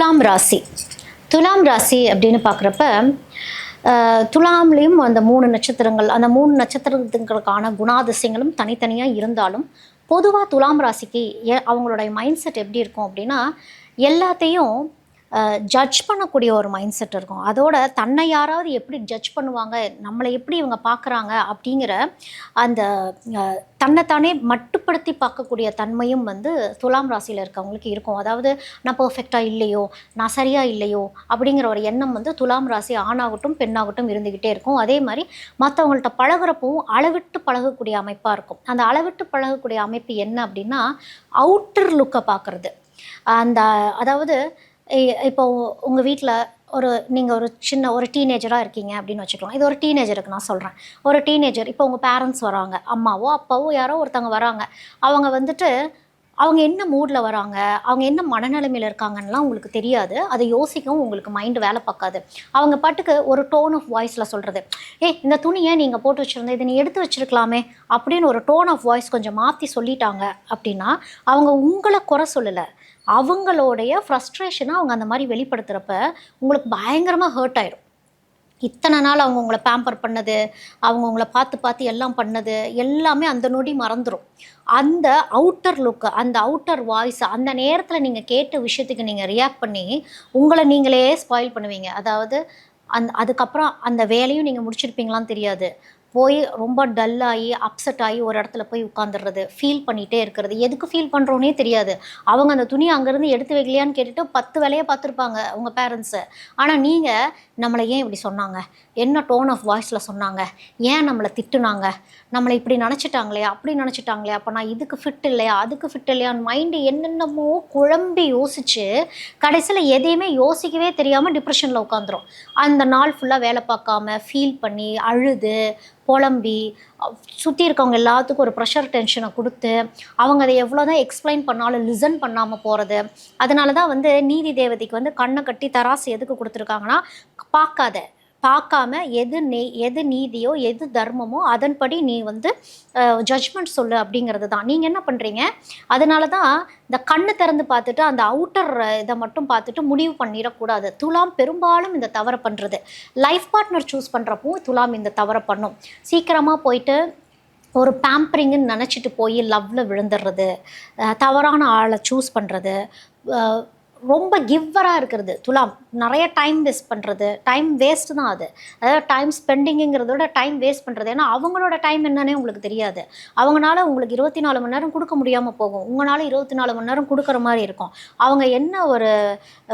துலாம் ராசி. துலாம் ராசி அப்படின்னு பார்க்குறப்ப துலாம்லேயும் அந்த மூணு நட்சத்திரங்கள் அந்த மூணு நட்சத்திரத்துங்களுக்கான குணாதிசயங்களும் தனித்தனியாக இருந்தாலும் பொதுவாக துலாம் ராசிக்கு அவங்களுடைய மைண்ட் செட் எப்படி இருக்கும் அப்படின்னா எல்லாத்தையும் ஜட்ஜ் பண்ணக்கூடிய ஒரு மைண்ட் செட் இருக்கும். அதோட தன்னை யாராவது எப்படி ஜட்ஜ் பண்ணுவாங்க நம்மளை எப்படி இவங்க பார்க்குறாங்க அப்படிங்கிற அந்த தன்னைத்தானே மட்டுப்படுத்தி பார்க்கக்கூடிய தன்மையும் வந்து துலாம் ராசியில் இருக்கவங்களுக்கு இருக்கும். அதாவது நான் பர்ஃபெக்டாக இல்லையோ நான் சரியாக இல்லையோ அப்படிங்கிற ஒரு எண்ணம் வந்து துலாம் ராசி ஆணாகட்டும் பெண்ணாகட்டும் இருந்துக்கிட்டே இருக்கும். அதே மாதிரி மற்றவங்கள்ட்ட பழகிறப்பவும் அளவிட்டு பழகக்கூடிய அமைப்பாக இருக்கும். அந்த அளவிட்டு பழகக்கூடிய அமைப்பு என்ன அப்படின்னா அவுட்டர் லுக்கை பார்க்குறது அந்த அதாவது இப்போ உங்கள் வீட்டில் ஒரு நீங்கள் ஒரு சின்ன ஒரு டீனேஜராக இருக்கீங்க அப்படின்னு வச்சுக்கலாம் இது ஒரு டீனேஜருக்கு நான் சொல்கிறேன் ஒரு டீனேஜர் இப்போ உங்கள் பேரண்ட்ஸ் வராங்க அம்மாவோ அப்பாவோ யாரோ ஒருத்தவங்க வராங்க. அவங்க வந்துட்டு அவங்க என்ன மூடில் வராங்க அவங்க என்ன மனநிலைமையில் இருக்காங்கன்னுலாம் உங்களுக்கு தெரியாது. அதை யோசிக்கவும் உங்களுக்கு மைண்டு வேலை பார்க்காது. அவங்க பாட்டுக்கு ஒரு டோன் ஆஃப் வாய்ஸில் சொல்கிறது ஏ இந்த துணியை நீங்கள் போட்டு வச்சுருந்த இதை நீ எடுத்து வச்சிருக்கலாமே அப்படின்னு ஒரு டோன் ஆஃப் வாய்ஸ் கொஞ்சம் மாற்றி சொல்லிட்டாங்க அப்படின்னா அவங்க உங்களை குறை சொல்லலை. அவங்களுடைய ஃப்ரஸ்ட்ரேஷனை அவங்க அந்த மாதிரி வெளிப்படுத்துகிறப்ப உங்களுக்கு பயங்கரமாக ஹர்ட் ஆயிடும். இத்தனை நாள் அவங்க உங்களை பேம்பர் பண்ணது அவங்க உங்களை பார்த்து பார்த்து எல்லாம் பண்ணது எல்லாமே அந்த நொடி மறந்துடும் அந்த அவுட்டர் லுக்கு அந்த அவுட்டர் வாய்ஸ் அந்த நேரத்தில் நீங்கள் கேட்ட விஷயத்துக்கு நீங்கள் ரியாக்ட் பண்ணி உங்களை நீங்களே ஸ்பாயில் பண்ணுவீங்க. அதாவது அந் அதுக்கப்புறம் அந்த வேலையும் நீங்கள் முடிச்சிருப்பீங்களான்னு தெரியாது. போய் ரொம்ப டல்லாகி அப்செட் ஆகி ஒரு இடத்துல போய் உட்காந்துடுறது ஃபீல் பண்ணிகிட்டே இருக்கிறது. எதுக்கு ஃபீல் பண்ணுறோன்னே தெரியாது. அவங்க அந்த துணியை அங்கேருந்து எடுத்து வைக்கலையான்னு கேட்டுட்டு பத்து வேலையை பார்த்துருப்பாங்க உங்கள் பேரண்ட்ஸு ஆனால் நீங்கள் நம்மளை ஏன் இப்படி சொன்னாங்க? என்ன டோன் ஆஃப் வாய்ஸில் சொன்னாங்க? ஏன் நம்மளை திட்டுனாங்க? நம்மளை இப்படி நினச்சிட்டாங்களே அப்படி நினச்சிட்டாங்களே அப்போ நான் இதுக்கு ஃபிட் இல்லையா அதுக்கு ஃபிட் இல்லையான்னு மைண்டு என்னென்னமோ குழம்பி யோசிச்சு கடைசியில் எதையுமே யோசிக்கவே தெரியாமல் டிப்ரெஷனில் உட்காந்துரும் அந்த நாள் ஃபுல்லாக வேலை பார்க்காம ஃபீல் பண்ணி அழுது புலம்பி சுற்றி இருக்கவங்க எல்லாத்துக்கும் ஒரு ப்ரெஷர் டென்ஷனை கொடுத்து அவங்க அதை எவ்வளோ தான் எக்ஸ்பிளைன் பண்ணாலும் லிசன் பண்ணாமல் போகிறது அதனால தான் வந்து நீதி தேவதைக்கு வந்து கண்ணை கட்டி தராசு எதுக்கு கொடுத்துருக்காங்கன்னா பார்க்காத. பார்க்காம எது நெய் எது நீதியோ எது தர்மமோ அதன்படி நீ வந்து ஜட்ஜ்மெண்ட் சொல்லு அப்படிங்கிறது தான் நீங்கள் என்ன பண்ணுறீங்க அதனால தான் இந்த கண்ணு திறந்து பார்த்துட்டு அந்த அவுட்டர் இதை மட்டும் பார்த்துட்டு முடிவு பண்ணிடக்கூடாது. துலாம் பெரும்பாலும் இந்த தவறை பண்ணுறது லைஃப் பார்ட்னர் சூஸ் பண்ணுறப்போ துலாம் இந்த தவறை பண்ணும். சீக்கிரமாக போயிட்டு ஒரு பேம்பரிங்குன்னு நினச்சிட்டு போய் லவ்வில் விழுந்துடுறது. தவறான ஆளை சூஸ் பண்ணுறது ரொம்ப கிவ்வராக இருக்கிறது. துலாம் நிறைய டைம் வேஸ்ட் பண்ணுறது டைம் வேஸ்ட் தான் அது. அதாவது டைம் ஸ்பெண்டிங்குங்கிறதோட டைம் வேஸ்ட் பண்ணுறது ஏன்னா அவங்களோட டைம் என்னன்னே உங்களுக்கு தெரியாது. அவங்களால உங்களுக்கு இருபத்தி நாலு மணி நேரம் கொடுக்க முடியாமல் போகும். உங்களால் இருபத்தி நாலு மணி நேரம் கொடுக்குற மாதிரி இருக்கும். அவங்க என்ன ஒரு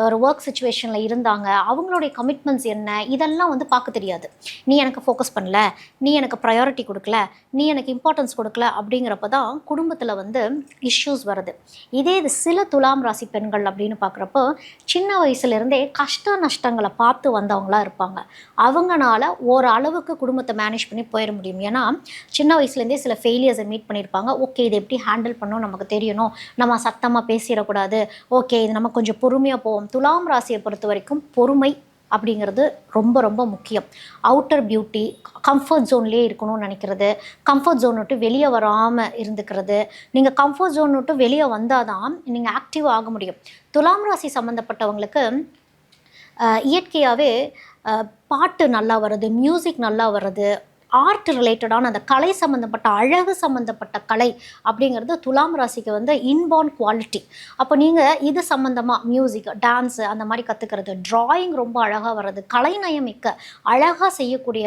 ஒரு ஒர்க் சுச்சுவேஷனில் இருந்தாங்க? அவங்களுடைய கமிட்மெண்ட்ஸ் என்ன? இதெல்லாம் வந்து பார்க்க தெரியாது. நீ எனக்கு ஃபோக்கஸ் பண்ணல. நீ எனக்கு ப்ரையாரிட்டி கொடுக்கல. நீ எனக்கு இம்பார்ட்டன்ஸ் கொடுக்கல அப்படிங்கிறப்ப தான் குடும்பத்தில் வந்து இஷ்யூஸ் வருது. இதே இது சில துலாம் ராசி பெண்கள் அப்படின்னு பார்க்குறப்போ சின்ன வயசுலேருந்தே கஷ்ட நஷ்டங்களை பார்த்து வந்தவங்களா இருப்பாங்க. அவங்கனால ஒரு அளவுக்கு குடும்பத்தை மேனேஜ் பண்ணி போயிட முடியும். ஏன்னா சின்ன வயசுலேருந்தே சில ஃபெயிலியர்ஸை மீட் பண்ணியிருப்பாங்க ஓகே இதை எப்படி ஹேண்டில் பண்ணணும்? நமக்கு தெரியணும். நம்ம சத்தமாக பேசிடக்கூடாது. ஓகே இது நம்ம கொஞ்சம் பொறுமையாக போவோம். துலாம் ராசியை பொறுத்த வரைக்கும் பொறுமை அப்படிங்கிறது ரொம்ப ரொம்ப முக்கியம். அவுட்டர் பியூட்டி கம்ஃபர்ட் ஜோன்லேயே இருக்கணும்னு நினைக்கிறது. கம்ஃபர்ட் ஜோன் விட்டு வெளியே வராமல் இருந்துக்கிறது. நீங்கள் கம்ஃபர்ட் ஜோன் விட்டு வெளியே வந்தால் தான் நீங்கள் ஆக்டிவ் ஆக முடியும். துலாம் ராசி சம்மந்தப்பட்டவங்களுக்கு இயற்கையாகவே பாட்டு நல்லா வருது மியூசிக் நல்லா வருது ஆர்ட் ரிலேட்டடான அந்த கலை சம்மந்தப்பட்ட அழகு சம்மந்தப்பட்ட கலை அப்படிங்கிறது துலாம் ராசிக்கு வந்து இன்பார்ன் குவாலிட்டி அப்போ நீங்கள் இது சம்மந்தமாக மியூசிக் டான்ஸு அந்த மாதிரி கற்றுக்கிறது ட்ராயிங் ரொம்ப அழகாக வர்றது கலைநயம் மிக்க அழகாக செய்யக்கூடிய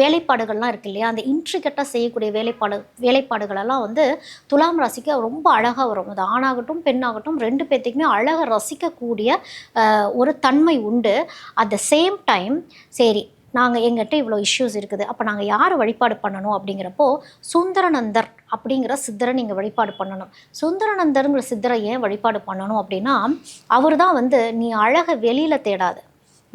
வேலைப்பாடுகள்லாம் இருக்கு இல்லையா? அந்த இன்ட்ரிகட்டாக செய்யக்கூடிய வேலைப்பாடு வேலைப்பாடுகளெல்லாம் வந்து துலாம் ராசிக்கு ரொம்ப அழகாக வரும். அது ஆணாகட்டும் பெண்ணாகட்டும் ரெண்டு பேர்த்துக்குமே அழகாக ரசிக்கக்கூடிய ஒரு தன்மை உண்டு. அட் த சேம் டைம் சரி நாங்கள் எங்கிட்ட இவ்வளோ இஷ்யூஸ் இருக்குது. அப்போ நாங்கள் யார் வழிபாடு பண்ணணும் அப்படிங்கிறப்போ சுந்தரநந்தர் அப்படிங்கிற சித்தரை நீங்கள் வழிபாடு பண்ணணும். சுந்தரநந்தருங்கிற சித்தரை ஏன் வழிபாடு பண்ணணும் அப்படின்னா அவர் தான் வந்து நீ அழகை வெளியில் தேடாது.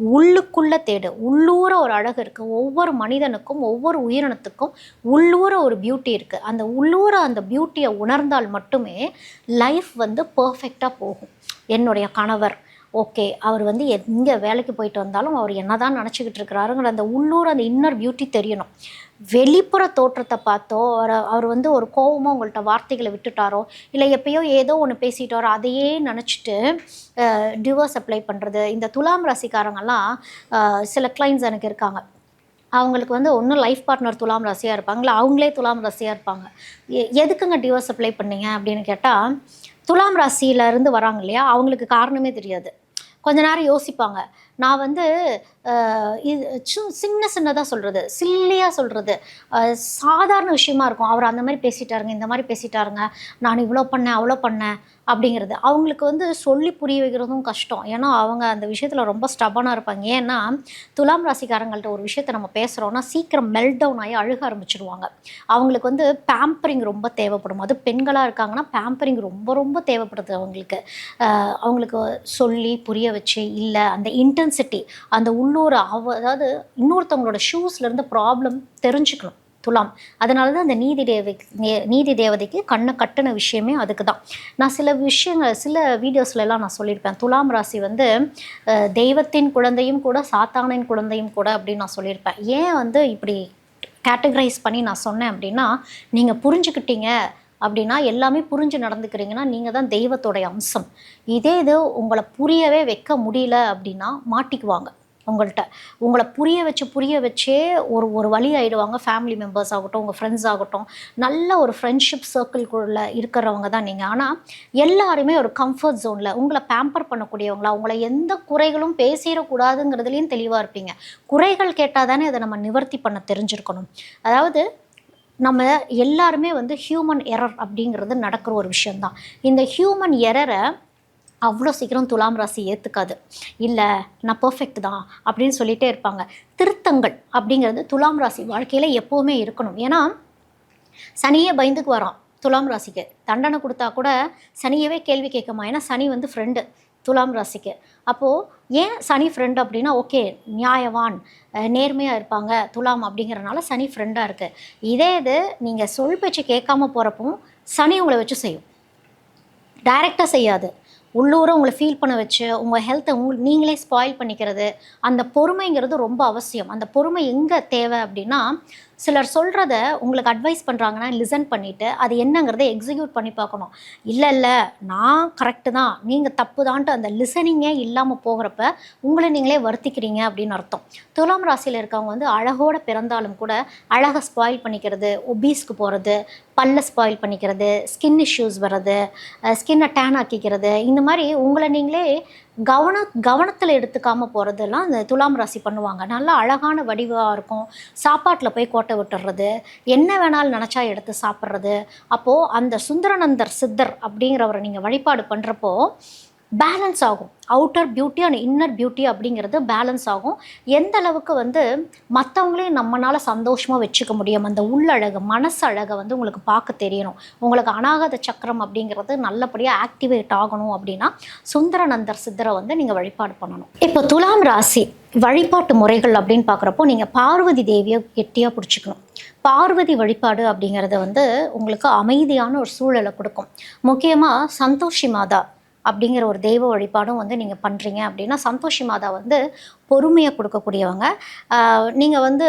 உள்ளுக்குள்ளே தேடு. உள்ளூர ஒரு அழகு இருக்குது ஒவ்வொரு மனிதனுக்கும் ஒவ்வொரு உயிரினத்துக்கும் உள்ளூர ஒரு பியூட்டி இருக்குது அந்த உள்ளூர அந்த பியூட்டியை உணர்ந்தால் மட்டுமே லைஃப் வந்து பர்ஃபெக்டாக போகும். என்னுடைய கணவர் ஓகே அவர் வந்து எங்கே வேலைக்கு போயிட்டு வந்தாலும் அவர் என்ன தான் நினச்சிக்கிட்டு இருக்கிறாருங்கிற அந்த உள்ளூர் அந்த இன்னர் பியூட்டி தெரியணும். வெளிப்புற தோற்றத்தை பார்த்தோ அவர் அவர் வந்து ஒரு கோவமாக உங்கள்கிட்ட வார்த்தைகளை விட்டுட்டாரோ இல்லை எப்பயோ ஏதோ ஒன்று பேசிட்டாரோ அதையே நினச்சிட்டு டிவோர்ஸ் அப்ளை பண்ணுறது இந்த துலாம் ராசிக்காரங்கெல்லாம் சில கிளைண்ட்ஸ் எனக்கு இருக்காங்க. அவங்களுக்கு வந்து ஒன்றும் லைஃப் பார்ட்னர் துலாம் ராசியாக இருப்பாங்களா அவங்களே துலாம் ராசியாக இருப்பாங்க. எ- எதுக்குங்க டிவோர்ஸ் அப்ளை பண்ணீங்க அப்படின்னு கேட்டால் துலாம் ராசியில இருந்து வராங்க இல்லையா அவங்களுக்கு காரணமே தெரியாது. கொஞ்ச நேரம் யோசிப்பாங்க. நான் வந்து இது சின்ன சின்னதாக சொல்கிறது சில்லியாக சொல்கிறது சாதாரண விஷயமா இருக்கும். அவர் அந்த மாதிரி பேசிட்டாருங்க இந்த மாதிரி பேசிட்டாருங்க. நான் இவ்வளோ பண்ணேன் அவ்வளோ பண்ணேன் அப்படிங்கிறது. அவங்களுக்கு வந்து சொல்லி புரிய வைக்கிறதும் கஷ்டம். ஏன்னா அவங்க அந்த விஷயத்தில் ரொம்ப ஸ்டபனாக இருப்பாங்க. ஏன்னா துலாம் ராசிக்காரங்கள்ட்ட ஒரு விஷயத்த நம்ம பேசுகிறோன்னா சீக்கிரம் மெல்ட் டவுன் ஆகி அழுக ஆரம்பிச்சிடுவாங்க அவங்களுக்கு வந்து பேம்பரிங் ரொம்ப தேவைப்படும். அது பெண்களாக இருக்காங்கன்னா பேம்பரிங் ரொம்ப ரொம்ப தேவைப்படுது அவங்களுக்கு. அவங்களுக்கு சொல்லி புரிய வச்சு இல்லை அந்த இன்டர் இன்டென்சிட்டி அந்த உள்ளூர் அவ அதாவது இன்னொருத்தவங்களோட ஷூஸ்லேருந்து ப்ராப்ளம் தெரிஞ்சுக்கணும். துலாம். அதனால தான் அந்த நீதி தேவை நீதி தேவதைக்கு கண்ணை கட்டின விஷயமே அதுக்கு தான் நான் சில விஷயங்கள் சில வீடியோஸ்லலாம் நான் சொல்லியிருப்பேன். துலாம் ராசி வந்து தெய்வத்தின் குழந்தையும் கூட சாத்தானின் குழந்தையும் கூட அப்படின்னு நான் சொல்லியிருப்பேன். ஏன் வந்து இப்படி கேட்டகரைஸ் பண்ணி நான் சொன்னேன் அப்படின்னா நீங்கள் புரிஞ்சுக்கிட்டீங்க அப்படின்னா எல்லாமே புரிஞ்சு நடந்துக்கிறீங்கன்னா நீங்கள் தான் தெய்வத்தோடைய அம்சம். இதே இது உங்களை புரியவே வைக்க முடியல அப்படின்னா மாட்டிக்குவாங்க உங்கள்கிட்ட உங்களை புரிய வச்சு புரிய வச்சே ஒரு ஒரு வழி ஆகிடுவாங்க ஃபேமிலி மெம்பர்ஸ் ஆகட்டும் உங்கள் ஃப்ரெண்ட்ஸ் ஆகட்டும். நல்ல ஒரு ஃப்ரெண்ட்ஷிப் சர்க்கிள்குள்ள இருக்கிறவங்க தான் நீங்கள் ஆனால் எல்லாருமே ஒரு கம்ஃபர்ட் ஜோனில் உங்களை பேம்பர் பண்ணக்கூடியவங்களா உங்களை எந்த குறைகளும் பேசிடக்கூடாதுங்கிறதுலையும் தெளிவாக இருப்பீங்க. குறைகள் கேட்டால் தானே அதை நம்ம நிவர்த்தி பண்ண தெரிஞ்சிருக்கணும். அதாவது நம்ம எல்லாருமே வந்து ஹியூமன் எரர் அப்படிங்கிறது நடக்கிற ஒரு விஷயந்தான் இந்த ஹியூமன் எரரை அவ்வளோ சீக்கிரம் துலாம் ராசி ஏற்றுக்காது இல்லை நான் பர்ஃபெக்ட் தான் அப்படின்னு சொல்லிகிட்டே இருப்பாங்க. திருத்தங்கள் அப்படிங்கிறது துலாம் ராசி வாழ்க்கையில் எப்போவுமே இருக்கணும். ஏன்னா சனியே பயந்துக்கு வரான் துலாம் ராசிக்கு. தண்டனை கொடுத்தா கூட சனியவே கேள்வி கேட்குமா? ஏன்னா சனி வந்து ஃப்ரெண்டு துலாம் ராசிக்கு. அப்போது ஏன் சனி ஃப்ரெண்ட் அப்படின்னா ஓகே நியாயவான் நேர்மையாக இருப்பாங்க துலாம் அப்படிங்கிறனால சனி ஃப்ரெண்டாக இருக்குது இதே இது நீங்கள் சொல் பேச்சு கேட்காம போகிறப்போ சனி உங்களை வச்சு செய்யும். டைரெக்டாக செய்யாது. உள்ளூர உங்களை ஃபீல் பண்ண வச்சு உங்கள் ஹெல்த்தை உங்கள் நீங்களே ஸ்பாயில் பண்ணிக்கிறது அந்த பொறுமைங்கிறது ரொம்ப அவசியம். அந்த பொறுமை எங்கே தேவை அப்படின்னா சிலர் சொல்கிறத உங்களுக்கு அட்வைஸ் பண்ணுறாங்கன்னா லிசன் பண்ணிவிட்டு அது என்னங்கிறத எக்ஸிக்யூட் பண்ணி பார்க்கணும். இல்லை இல்லை நான் கரெக்டு தான். நீங்கள் தப்பு தான்ட்டு அந்த லிசனிங்கே இல்லாமல் போகிறப்ப உங்களை நீங்களே வருத்திக்கிறீங்க அப்படின்னு அர்த்தம். துலாம் ராசியில் இருக்கவங்க வந்து அழகோட பிறந்தாலும் கூட அழகை ஸ்பாயில் பண்ணிக்கிறது ஒபீஸ்க்கு போகிறது பல்ல ஸ்பாயில் பண்ணிக்கிறது ஸ்கின் இஷ்யூஸ் வர்றது ஸ்கின்னை டேன் ஆக்கிக்கிறது இந்த மாதிரி உங்களை நீங்களே கவன கவனத்தில் எடுத்துக்காமல் போகிறதெல்லாம் இந்த துலாம் ராசி பண்ணுவாங்க. நல்லா அழகான வடிவாக இருக்கும். சாப்பாட்டில் போய் கோட்டை விட்டுறது என்ன வேணாலும் நினச்சா எடுத்து சாப்பிட்றது. அப்போது அந்த சுந்தரநந்தர் சித்தர் அப்படிங்கிறவரை நீங்கள் வழிபாடு பண்ணுறப்போ பேலன்ஸ் ஆகும். Outer beauty and inner beauty அப்படிங்கிறது பேலன்ஸ் ஆகும். எந்த அளவுக்கு வந்து மற்றவங்களையும் நம்மளால் சந்தோஷமாக வச்சுக்க முடியும்? அந்த உள்ளழகு மனசு அழகை வந்து உங்களுக்கு பார்க்க தெரியணும். உங்களுக்கு அனாகத சக்கரம் அப்படிங்கிறது நல்லபடியாக ஆக்டிவேட் ஆகணும் அப்படின்னா சுந்தரநந்தர் சித்தரை வந்து நீங்கள் வழிபாடு பண்ணணும். இப்போ துலாம் ராசி வழிபாட்டு முறைகள் அப்படின்னு பார்க்குறப்போ நீங்கள் பார்வதி தேவியை கெட்டியாக பிடிச்சிக்கணும். பார்வதி வழிபாடு அப்படிங்கிறது வந்து உங்களுக்கு அமைதியான ஒரு சூழலை கொடுக்கும். முக்கியமாக சந்தோஷி மாதா அப்படிங்கிற ஒரு தெய்வ வழிபாடும் வந்து நீங்கள் பண்ணுறீங்க அப்படின்னா சந்தோஷி மாதா வந்து பொறுமையை கொடுக்கக்கூடியவங்க. நீங்கள் வந்து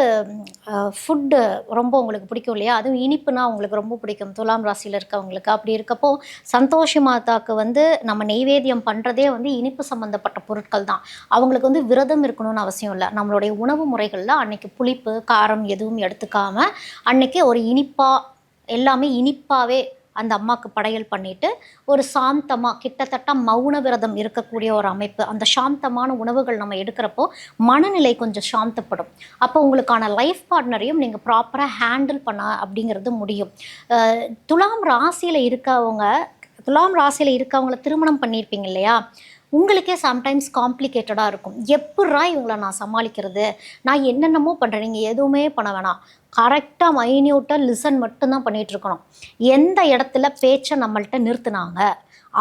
ஃபுட்டு ரொம்ப உங்களுக்கு பிடிக்கும் இல்லையா? அதுவும் இனிப்புனா உங்களுக்கு ரொம்ப பிடிக்கும். துலாம் ராசியில் இருக்கவங்களுக்கு அப்படி இருக்கப்போ சந்தோஷி மாதாக்கு வந்து நம்ம நெய்வேத்தியம் பண்ணுறதே வந்து இனிப்பு சம்மந்தப்பட்ட பொருட்கள் தான். அவங்களுக்கு வந்து விரதம் இருக்கணும்னு அவசியம் இல்லை. நம்மளுடைய உணவு முறைகளில் அன்னைக்கு புளிப்பு காரம் எதுவும் எடுத்துக்காமல் அன்னைக்கு ஒரு இனிப்பாக எல்லாமே இனிப்பாகவே அந்த அம்மாவுக்கு படையல் பண்ணிட்டு ஒரு சாந்தமாக கிட்டத்தட்ட மௌன விரதம் இருக்கக்கூடிய ஒரு அமைப்பு. அந்த சாந்தமான உணவுகள் நம்ம எடுக்கிறப்போ மனநிலை கொஞ்சம் சாந்தப்படும். அப்போ உங்களுக்கான லைஃப் பார்ட்னரையும் நீங்கள் ப்ராப்பராக ஹேண்டில் பண்ண அப்படிங்கிறது முடியும். துலாம் ராசியில் இருக்கவங்க துலாம் ராசியில் இருக்கவங்கள திருமணம் பண்ணியிருப்பீங்க இல்லையா? உங்களுக்கே சம்டைம்ஸ் காம்ப்ளிகேட்டடாக இருக்கும். எப்பட்றா இவங்களை நான் சமாளிக்கிறது? நான் என்னென்னமோ பண்ணுறேன் நீங்கள் எதுவுமே பண்ண வேணாம். கரெக்டாக மைன்யூட்டாக லிசன் மட்டும்தான் பண்ணிகிட்ருக்கணும் எந்த இடத்துல பேச்சை நம்மள்ட்ட நிறுத்துனாங்க?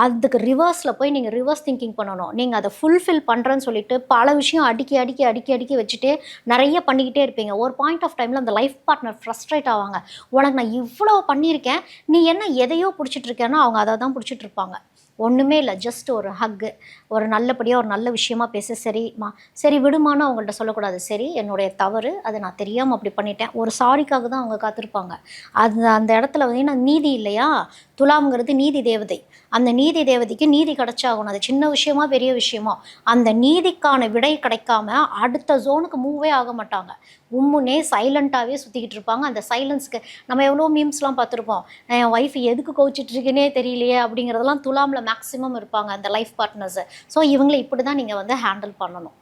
அதுக்கு ரிவர்ஸில் போய் நீங்கள் ரிவர்ஸ் திங்கிங் பண்ணணும். நீங்கள் அதை ஃபுல்ஃபில் பண்ணுறேன்னு சொல்லிட்டு பல விஷயம் அடிக்கி அடிக்கி அடிக்கி அடிக்கி வச்சுட்டு நிறைய பண்ணிக்கிட்டே இருப்பீங்க. ஒரு பாயிண்ட் ஆஃப் டைமில் அந்த லைஃப் பார்ட்னர் ஃப்ரஸ்ட்ரேட் ஆவாங்க. உனக்கு நான் இவ்வளோ பண்ணியிருக்கேன். நீ என்ன எதையோ பிடிச்சிட்டு இருக்கேன்னா அவங்க அதை தான் பிடிச்சிட்டு இருப்பாங்க. ஒன்றுமே இல்லை ஜஸ்ட் ஒரு ஹக்கு ஒரு நல்லபடியாக ஒரு நல்ல விஷயமா பேச சரிம்மா சரி விடுமானு அவங்கள்ட்ட சொல்லக்கூடாது. சரி என்னுடைய தவறு அதை நான் தெரியாமல் அப்படி பண்ணிட்டேன். ஒரு சாரிக்காக தான் அவங்க காத்திருப்பாங்க. அது அந்த இடத்துல வந்து நான் நீதி இல்லையா? துலாம்ங்கிறது நீதி தேவதை. அந்த நீதி தேவதைக்கு நீதி கிடைச்சாகணும். அது சின்ன விஷயமா பெரிய விஷயமா. அந்த நீதிக்கான விடை கிடைக்காம அடுத்த ஜோனுக்கு மூவே ஆக மாட்டாங்க. உம்முனே சைலண்ட்டாகவே சுற்றிக்கிட்டு இருப்பாங்க. அந்த சைலன்ஸ்க்கு நம்ம எவ்வளோ மீம்ஸ்லாம் பார்த்துருப்போம். என் ஒய்ஃப் எதுக்கு கோச்சிட்டு தெரியலையே அப்படிங்கிறதெல்லாம் துலாமில் மேக்ஸிமம் இருப்பாங்க அந்த லைஃப் பார்ட்னர்ஸு ஸோ இவங்களை இப்படி தான் நீங்கள் வந்து ஹேண்டில் பண்ணணும்.